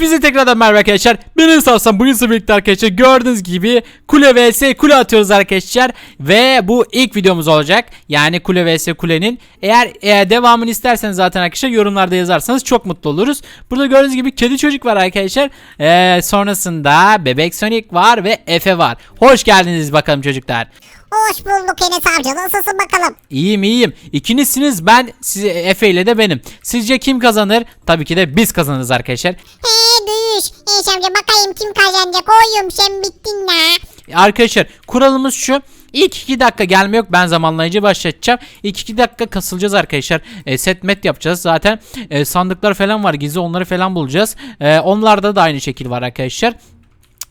Hepinize tekrardan merhaba arkadaşlar. Ben Ensarsan bugün sizinle birlikte arkadaşlar gördüğünüz gibi kule vs kule atıyoruz arkadaşlar. Ve bu ilk videomuz olacak. Yani kule vs kulenin. Eğer, eğer devamını isterseniz zaten arkadaşlar yorumlarda yazarsanız çok mutlu oluruz. Burada gördüğünüz gibi kedi çocuk var arkadaşlar. Ee, sonrasında bebek Sonic var ve Efe var. Hoş geldiniz bakalım çocuklar. Hoş bulduk Enes amca. Nasılsın bakalım? İyiyim iyiyim. İkinizsiniz ben size Efe ile de benim. Sizce kim kazanır? Tabii ki de biz kazanırız arkadaşlar. He duyuş. Enes amca bakayım kim kazanacak. Oğlum sen bittin la. Arkadaşlar kuralımız şu. İlk 2 dakika gelme yok. Ben zamanlayıcı başlatacağım. İlk 2 dakika kasılacağız arkadaşlar. E, set met yapacağız. Zaten e, sandıklar falan var. Gizli onları falan bulacağız. E, onlarda da aynı şekil var arkadaşlar.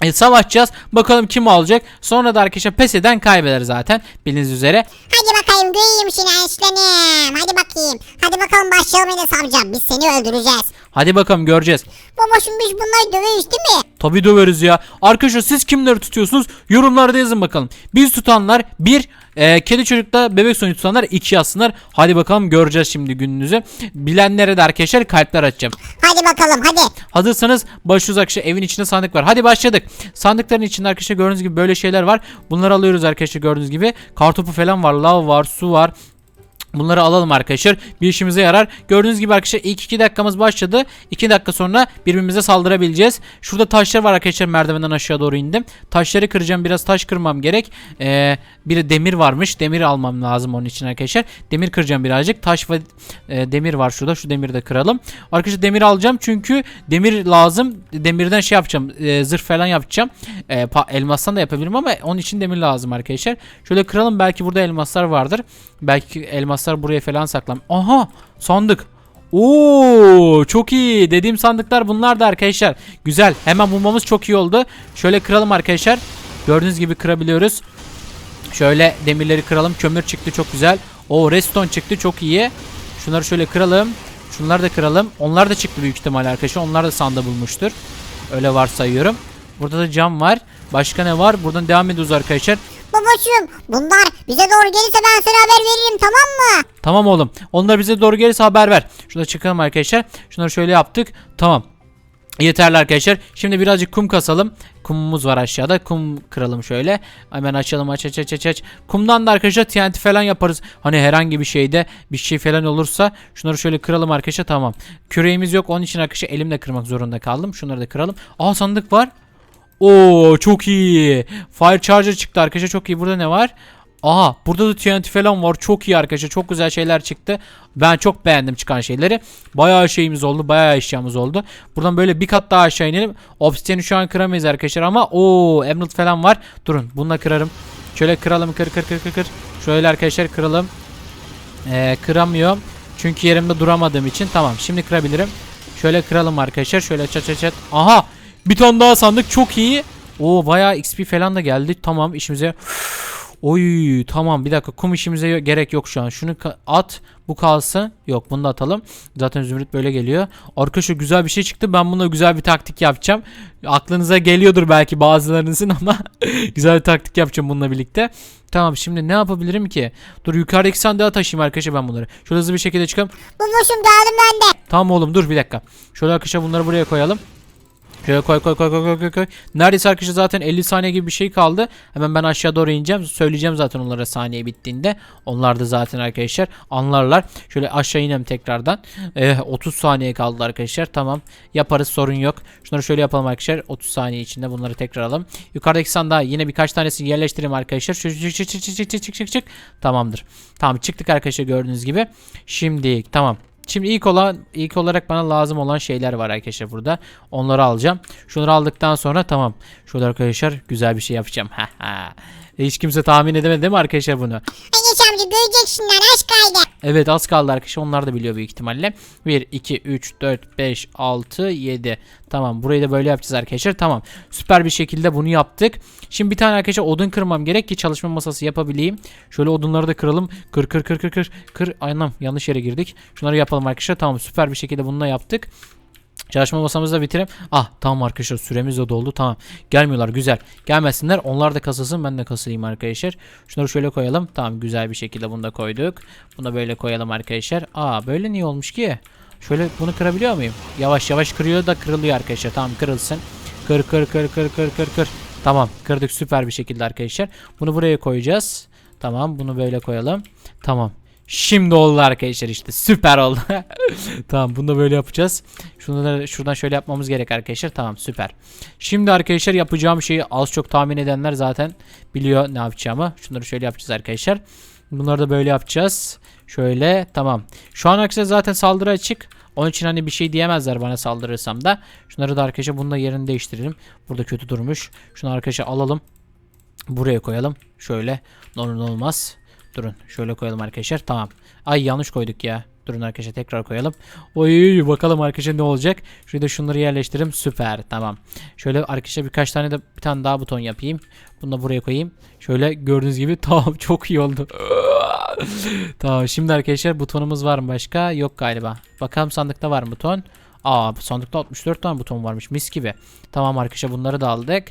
E, savaşacağız. Bakalım kim alacak. Sonra da arkadaşlar pes eden kaybeder zaten. Bildiğiniz üzere. Hadi bakayım duyayım seni aslanım. Hadi bakayım. Hadi bakalım başlayalım Enes amca. Biz seni öldüreceğiz. Hadi bakalım göreceğiz. Babacım biz bunları dövüyoruz değil mi? Tabii döveriz ya. Arkadaşlar siz kimleri tutuyorsunuz? Yorumlarda yazın bakalım. Biz tutanlar bir, e, kedi çocukta bebek sonu tutanlar iki yazsınlar. Hadi bakalım göreceğiz şimdi gününüzü. Bilenlere de arkadaşlar kalpler açacağım. Hadi bakalım hadi. Hazırsanız başlıyoruz arkadaşlar. Evin içinde sandık var. Hadi başladık. Sandıkların içinde arkadaşlar gördüğünüz gibi böyle şeyler var. Bunları alıyoruz arkadaşlar gördüğünüz gibi. Kartopu falan var, lav var, su var. Bunları alalım arkadaşlar. Bir işimize yarar. Gördüğünüz gibi arkadaşlar ilk 2 dakikamız başladı. 2 dakika sonra birbirimize saldırabileceğiz. Şurada taşlar var arkadaşlar. Merdivenden aşağı doğru indim. Taşları kıracağım. Biraz taş kırmam gerek. Ee, bir de demir varmış. Demir almam lazım onun için arkadaşlar. Demir kıracağım birazcık. Taş ve e, demir var şurada. Şu demiri de kıralım. Arkadaşlar demir alacağım çünkü demir lazım. Demirden şey yapacağım. e, zırh falan yapacağım. E, elmastan da yapabilirim ama onun için demir lazım arkadaşlar. Şöyle kıralım. Belki burada elmaslar vardır. Belki elmaslar buraya falan saklam. Aha sandık. Oo çok iyi. Dediğim sandıklar bunlar da arkadaşlar. Güzel. Hemen bulmamız çok iyi oldu. Şöyle kıralım arkadaşlar. Gördüğünüz gibi kırabiliyoruz. Şöyle demirleri kıralım. Kömür çıktı çok güzel. O redstone çıktı çok iyi. Şunları şöyle kıralım. Şunları da kıralım. Onlar da çıktı büyük ihtimal arkadaşlar. Onlar da sanda bulmuştur. Öyle varsayıyorum. Burada da cam var. Başka ne var? Buradan devam ediyoruz arkadaşlar. Babacığım bunlar bize doğru gelirse ben sana haber veririm tamam mı? Tamam oğlum. Onlar bize doğru gelirse haber ver. Şurada çıkalım arkadaşlar. Şunları şöyle yaptık. Tamam. Yeterli arkadaşlar. Şimdi birazcık kum kasalım. Kumumuz var aşağıda. Kum kıralım şöyle. Hemen açalım aç aç aç aç aç. Kumdan da arkadaşlar TNT falan yaparız. Hani herhangi bir şeyde bir şey falan olursa şunları şöyle kıralım arkadaşlar tamam. Küreğimiz yok onun için arkadaşlar elimle kırmak zorunda kaldım. Şunları da kıralım. Aa sandık var. Oo çok iyi. Fire Charger çıktı arkadaşlar çok iyi. Burada ne var? Aha burada da TNT falan var. Çok iyi arkadaşlar. Çok güzel şeyler çıktı. Ben çok beğendim çıkan şeyleri. Bayağı şeyimiz oldu. Bayağı eşyamız oldu. Buradan böyle bir kat daha aşağı inelim. Obsidian'ı şu an kıramayız arkadaşlar ama o Emerald falan var. Durun bununla kırarım. Şöyle kıralım kır kır kır kır kır. Şöyle arkadaşlar kıralım. Ee, kıramıyorum. Çünkü yerimde duramadığım için. Tamam şimdi kırabilirim. Şöyle kıralım arkadaşlar. Şöyle çat çat çat. Aha bir tane daha sandık çok iyi. Oo bayağı XP falan da geldi. Tamam işimize. Oy tamam bir dakika kum işimize gerek yok şu an. Şunu at bu kalsın. Yok bunu da atalım. Zaten zümrüt böyle geliyor. Arkadaşlar güzel bir şey çıktı. Ben buna güzel bir taktik yapacağım. Aklınıza geliyordur belki bazılarınızın ama güzel bir taktik yapacağım bununla birlikte. Tamam şimdi ne yapabilirim ki? Dur yukarıdaki sandığa taşıyayım arkadaşlar ben bunları. Şöyle hızlı bir şekilde çıkalım. Babacığım geldim ben de. Tamam oğlum dur bir dakika. Şöyle arkadaşlar bunları buraya koyalım. Şöyle koy koy koy koy koy koy koy. Neredeyse arkadaşlar zaten 50 saniye gibi bir şey kaldı. Hemen ben aşağı doğru ineceğim. Söyleyeceğim zaten onlara saniye bittiğinde. Onlar da zaten arkadaşlar anlarlar. Şöyle aşağı inem tekrardan. Eh, 30 saniye kaldı arkadaşlar. Tamam yaparız sorun yok. Şunları şöyle yapalım arkadaşlar. 30 saniye içinde bunları tekrar alalım. Yukarıdaki sandığa yine birkaç tanesini yerleştireyim arkadaşlar. Çık çık çık çık çık çık çık çık. Tamamdır. Tamam çıktık arkadaşlar gördüğünüz gibi. Şimdi tamam. Şimdi ilk olan ilk olarak bana lazım olan şeyler var arkadaşlar burada. Onları alacağım. Şunları aldıktan sonra tamam. Şurada arkadaşlar güzel bir şey yapacağım. Hiç kimse tahmin edemedi değil mi arkadaşlar bunu? Enes amca göreceksin lan aşk kaydı. Evet az kaldı arkadaşlar. Onlar da biliyor büyük ihtimalle. 1, 2, 3, 4, 5, 6, 7. Tamam burayı da böyle yapacağız arkadaşlar. Tamam. Süper bir şekilde bunu yaptık. Şimdi bir tane arkadaşlar odun kırmam gerek ki çalışma masası yapabileyim. Şöyle odunları da kıralım. Kır kır kır kır kır. Kır. Aynen yanlış yere girdik. Şunları yapalım arkadaşlar. Tamam süper bir şekilde bununla yaptık. Çalışma masamızı da bitirelim. Ah tamam arkadaşlar süremiz de doldu. Tamam. Gelmiyorlar güzel. Gelmesinler. Onlar da kasılsın. Ben de kasılayım arkadaşlar. Şunları şöyle koyalım. Tamam güzel bir şekilde bunu da koyduk. Bunu da böyle koyalım arkadaşlar. Aa böyle niye olmuş ki? Şöyle bunu kırabiliyor muyum? Yavaş yavaş kırıyor da kırılıyor arkadaşlar. Tamam kırılsın. Kır kır kır kır kır kır kır. Tamam kırdık süper bir şekilde arkadaşlar. Bunu buraya koyacağız. Tamam bunu böyle koyalım. Tamam. Şimdi oldu arkadaşlar işte süper oldu. tamam bunu da böyle yapacağız. Da şuradan şöyle yapmamız gerek arkadaşlar. Tamam süper. Şimdi arkadaşlar yapacağım şeyi az çok tahmin edenler zaten biliyor ne yapacağımı. Şunları şöyle yapacağız arkadaşlar. Bunları da böyle yapacağız. Şöyle tamam. Şu an arkadaşlar zaten saldırı açık. Onun için hani bir şey diyemezler bana saldırırsam da. Şunları da arkadaşlar bununla yerini değiştirelim. Burada kötü durmuş. Şunu arkadaşlar alalım. Buraya koyalım. Şöyle. Normal olmaz. Durun. Şöyle koyalım arkadaşlar. Tamam. Ay yanlış koyduk ya. Durun arkadaşlar tekrar koyalım. Oy bakalım arkadaşlar ne olacak. Şurada şunları yerleştirelim. Süper. Tamam. Şöyle arkadaşlar birkaç tane de bir tane daha buton yapayım. Bunu da buraya koyayım. Şöyle gördüğünüz gibi tamam çok iyi oldu. tamam şimdi arkadaşlar butonumuz var mı başka? Yok galiba. Bakalım sandıkta var mı buton? Aa sandıkta 64 tane buton varmış mis gibi. Tamam arkadaşlar bunları da aldık.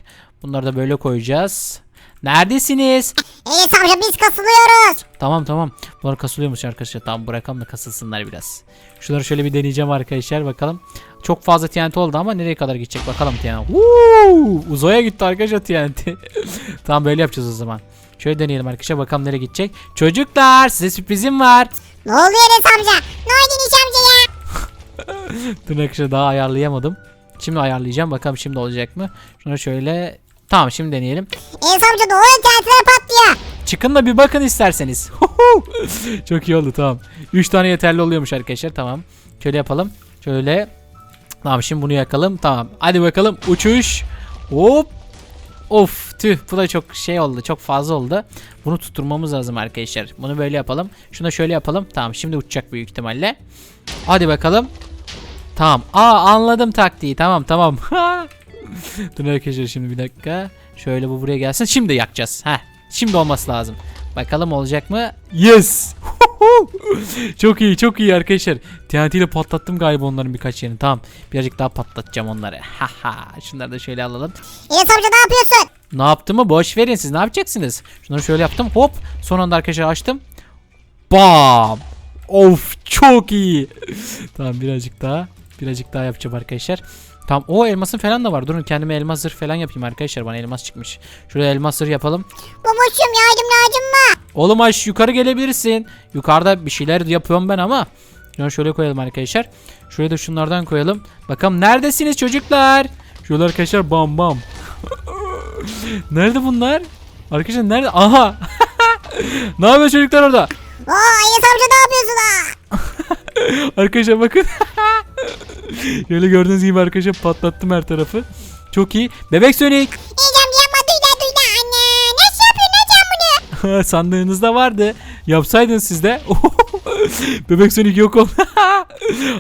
Bunları da böyle koyacağız. Neredesiniz? Enes amca biz kasılıyoruz. Tamam tamam. Bunlar kasılıyormuş arkadaşlar. Tamam bırakalım da kasılsınlar biraz. Şunları şöyle bir deneyeceğim arkadaşlar bakalım. Çok fazla TNT oldu ama nereye kadar gidecek bakalım TNT. Woo! Uzaya gitti arkadaşlar TNT. tamam böyle yapacağız o zaman. Şöyle deneyelim arkadaşlar bakalım nereye gidecek. Çocuklar size sürprizim var. Ne oluyor Enes amca? Ne oldu Enes amca ya? Dur arkadaşlar daha ayarlayamadım. Şimdi ayarlayacağım bakalım şimdi olacak mı. Şunu şöyle Tamam şimdi deneyelim. Enes amca oluyor? TNT'ler patlıyor. Çıkın da bir bakın isterseniz. Çok iyi oldu tamam. 3 tane yeterli oluyormuş arkadaşlar tamam. Şöyle yapalım. Şöyle. Tamam şimdi bunu yakalım. Tamam. Hadi bakalım uçuş. Hop. Of tüh bu da çok şey oldu çok fazla oldu. Bunu tutturmamız lazım arkadaşlar. Bunu böyle yapalım. Şunu da şöyle yapalım. Tamam şimdi uçacak büyük ihtimalle. Hadi bakalım. Tamam. Aa anladım taktiği. Tamam tamam. Dur arkadaşlar şimdi bir dakika. Şöyle bu buraya gelsin. Şimdi yakacağız. Heh. Şimdi olması lazım. Bakalım olacak mı? Yes. çok iyi çok iyi arkadaşlar. TNT ile patlattım galiba onların birkaç yerini. Tamam. Birazcık daha patlatacağım onları. Haha. Şunları da şöyle alalım. Enes amca ne yapıyorsun? Ne yaptığımı boş verin siz ne yapacaksınız? Şunları şöyle yaptım hop son anda arkadaşlar açtım. Bam. Of çok iyi. tamam birazcık daha birazcık daha yapacağım arkadaşlar. Tamam o elmasın falan da var. Durun kendime elmas zırh falan yapayım arkadaşlar. Bana elmas çıkmış. Şuraya elmas zırh yapalım. Babacığım yardım lazım mı? Oğlum aş yukarı gelebilirsin. Yukarıda bir şeyler yapıyorum ben ama. Şunu şöyle koyalım arkadaşlar. Şuraya da şunlardan koyalım. Bakalım neredesiniz çocuklar? Şöyle arkadaşlar bam bam. nerede bunlar? Arkadaşlar nerede? Aha. ne yapıyor çocuklar orada? Aa Enes amca ne yapıyorsun ha? Arkadaşlar bakın. Şöyle gördüğünüz gibi arkadaşlar patlattım her tarafı. Çok iyi. Bebek Sonic. Enes amca yapma anne. Nasıl yapıyorsun hocam bunu? Sandığınızda vardı. Yapsaydın siz de. Bebek Sonic yok oldu.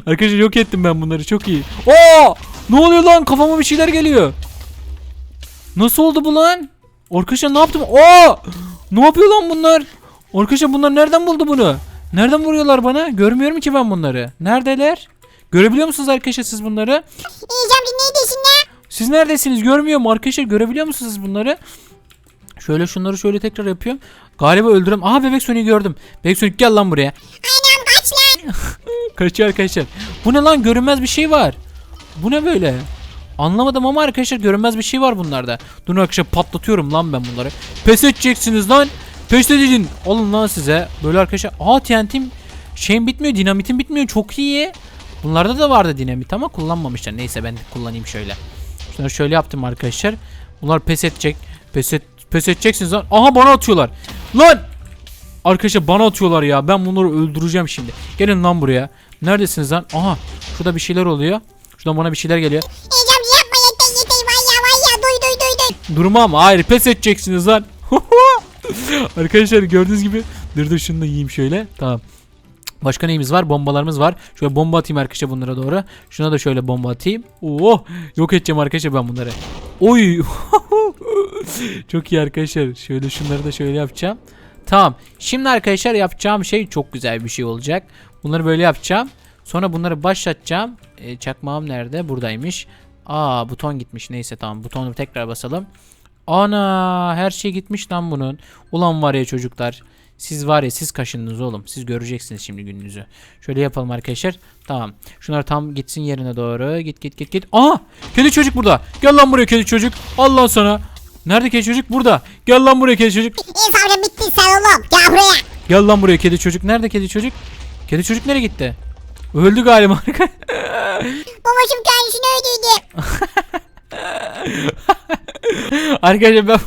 Arkadaşlar yok ettim ben bunları çok iyi. Oo! Ne oluyor lan? Kafama bir şeyler geliyor. Nasıl oldu bu lan? Arkadaşlar ne yaptım? Oo! Ne yapıyor lan bunlar? Arkadaşlar bunlar nereden buldu bunu? Nereden vuruyorlar bana? Görmüyorum ki ben bunları. Neredeler? Görebiliyor musunuz arkadaşlar siz bunları? Enes amca neredesin lan? Siz neredesiniz? Görmüyorum arkadaşlar. Görebiliyor musunuz bunları? Şöyle şunları şöyle tekrar yapıyorum. Galiba öldürüm. Aha bebek Sonic'i gördüm. Bebek Sonic gel lan buraya. Anam kaç lan. Kaçıyor arkadaşlar. Bu ne lan? Görünmez bir şey var. Bu ne böyle? Anlamadım ama arkadaşlar görünmez bir şey var bunlarda. Dur arkadaşlar patlatıyorum lan ben bunları. Pes edeceksiniz lan. Pes edin. Alın lan size. Böyle arkadaşlar. Aa TNT'm şeyim bitmiyor. Dinamitim bitmiyor. Çok iyi. Bunlarda da vardı dinamit ama kullanmamışlar. Neyse ben kullanayım şöyle. Şunları şöyle yaptım arkadaşlar. Bunlar pes edecek. Pes, et, pes edeceksiniz lan. Aha bana atıyorlar. Lan! Arkadaşlar bana atıyorlar ya. Ben bunları öldüreceğim şimdi. Gelin lan buraya. Neredesiniz lan? Aha. Şurada bir şeyler oluyor. Şuradan bana bir şeyler geliyor. Amca yapma yeter yeter. Vay ya vay ya duy duy duy duy. Durmam. Hayır pes edeceksiniz lan. Arkadaşlar gördüğünüz gibi. Dur dur şunu da yiyeyim şöyle. Tamam. Başka neyimiz var? Bombalarımız var. Şöyle bomba atayım arkadaşlar bunlara doğru. Şuna da şöyle bomba atayım. Oo, yok edeceğim arkadaşlar ben bunları. Oy. çok iyi arkadaşlar. Şöyle şunları da şöyle yapacağım. Tamam. Şimdi arkadaşlar yapacağım şey çok güzel bir şey olacak. Bunları böyle yapacağım. Sonra bunları başlatacağım. E, çakmağım nerede? Buradaymış. Aa buton gitmiş. Neyse tamam. Butonu tekrar basalım. Ana her şey gitmiş lan bunun. Ulan var ya çocuklar. Siz var ya siz kaşındınız oğlum. Siz göreceksiniz şimdi gününüzü. Şöyle yapalım arkadaşlar. Tamam. Şunlar tam gitsin yerine doğru. Git git git git. Aha! Kedi çocuk burada. Gel lan buraya kedi çocuk. Al lan sana. Nerede kedi çocuk? Burada. Gel lan buraya kedi çocuk. Enes amca bitti sen oğlum. Gel buraya. Gel lan buraya kedi çocuk. Nerede kedi çocuk? Kedi çocuk nereye gitti? Öldü galiba. Babacım kendisini öldürdü. Arkadaşlar ben,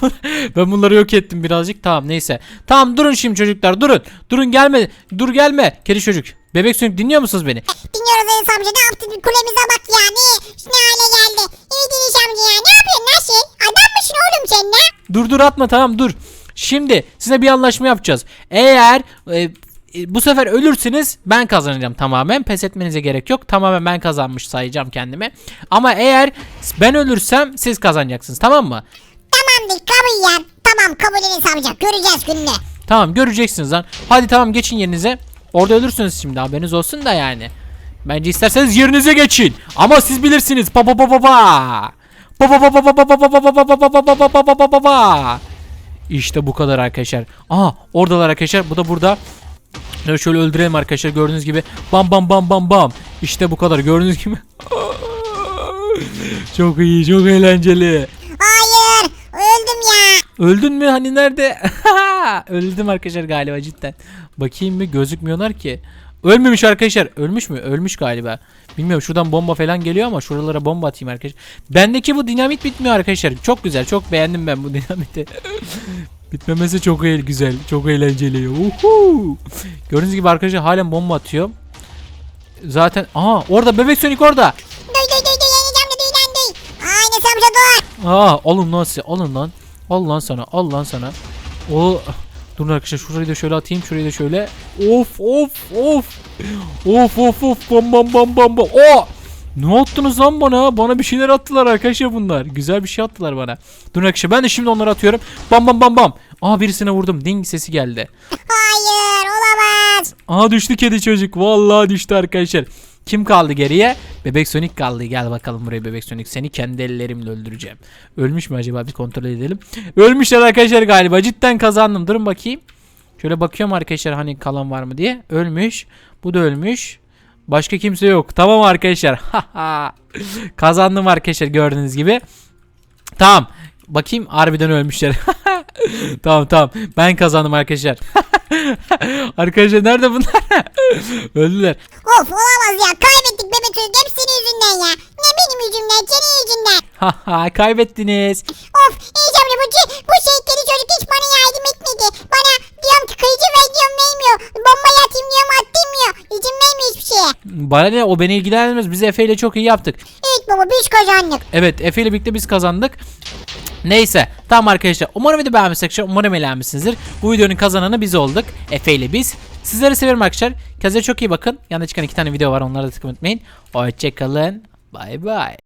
ben bunları yok ettim birazcık. Tamam neyse. Tamam durun şimdi çocuklar durun. Durun gelme. Dur gelme. Kedi çocuk. Bebek sönük dinliyor musunuz beni? Dinliyoruz Enes amca ne yaptın kulemize bak ya ne, hale geldi. İyi Enes amca ya ne yapıyorsun sen? Adam mısın oğlum sen ne? Dur dur atma tamam dur. Şimdi size bir anlaşma yapacağız. Eğer e, bu sefer ölürseniz ben kazanacağım tamamen. Pes etmenize gerek yok. Tamamen ben kazanmış sayacağım kendimi. Ama eğer ben ölürsem siz kazanacaksınız tamam mı? Tamamdır kabul ya. Tamam kabul Enes amca göreceğiz gününü. Tamam göreceksiniz lan. Hadi tamam geçin yerinize. Orada ölürsünüz şimdi haberiniz olsun da yani. Bence isterseniz yerinize geçin. Ama siz bilirsiniz. Pa pa pa pa pa. Pa pa pa pa pa pa pa pa pa pa pa pa pa pa pa pa pa pa pa pa. İşte bu kadar arkadaşlar. Aha oradalar arkadaşlar. Bu da burada. Şöyle şöyle öldürelim arkadaşlar gördüğünüz gibi. Bam bam bam bam bam. İşte bu kadar gördüğünüz gibi. çok iyi çok eğlenceli. Hayır öldüm ya. Öldün mü? Hani nerede? Öldüm arkadaşlar galiba cidden. Bakayım mı? Gözükmüyorlar ki. Ölmemiş arkadaşlar. Ölmüş mü? Ölmüş galiba. Bilmiyorum şuradan bomba falan geliyor ama şuralara bomba atayım arkadaşlar. Bendeki bu dinamit bitmiyor arkadaşlar. Çok güzel. Çok beğendim ben bu dinamiti. Bitmemesi çok eğ- güzel. Çok eğlenceli. Uhu. Gördüğünüz gibi arkadaşlar halen bomba atıyor. Zaten aha orada bebek sönük orada. Duy duy duy duy Enes amca duy lan duy. Aa Enes amca dur. Aa alın lan size alın lan. Al lan sana al lan sana. O Durun arkadaşlar şurayı da şöyle atayım şurayı da şöyle. Of of of. Of of of bam bam bam bam bam. O! Ne attınız lan bana? Bana bir şeyler attılar arkadaşlar bunlar. Güzel bir şey attılar bana. Durun arkadaşlar ben de şimdi onları atıyorum. Bam bam bam bam. Aa birisine vurdum. Ding sesi geldi. Hayır olamaz. Aha düştü kedi çocuk. Vallahi düştü arkadaşlar. Kim kaldı geriye? Bebek Sonic kaldı. Gel bakalım buraya Bebek Sonic. Seni kendi ellerimle öldüreceğim. Ölmüş mü acaba? Bir kontrol edelim. Ölmüşler arkadaşlar galiba. Cidden kazandım. Durun bakayım. Şöyle bakıyorum arkadaşlar hani kalan var mı diye. Ölmüş. Bu da ölmüş. Başka kimse yok. Tamam arkadaşlar. Kazandım arkadaşlar gördüğünüz gibi. Tamam. Bakayım harbiden ölmüşler. tamam tamam. Ben kazandım arkadaşlar. arkadaşlar nerede bunlar? Öldüler. Of olamaz ya kaybettik bebek çocuk hep senin yüzünden ya. Ne benim yüzümden senin yüzünden. Haha kaybettiniz. Of amca bu, bu şey kedi çocuk hiç bana yardım Bana ne o beni ilgilendirmez. Biz Efe ile çok iyi yaptık. Evet baba biz kazandık. Evet Efe ile birlikte biz kazandık. Neyse tamam arkadaşlar umarım video beğenmişsiniz umarım eğlenmişsinizdir. Bu videonun kazananı biz olduk Efe ile biz. Sizleri seviyorum arkadaşlar. Kendinize çok iyi bakın. Yanında çıkan iki tane video var onlara da tıklamayı unutmayın. Hoşçakalın. Bay bay.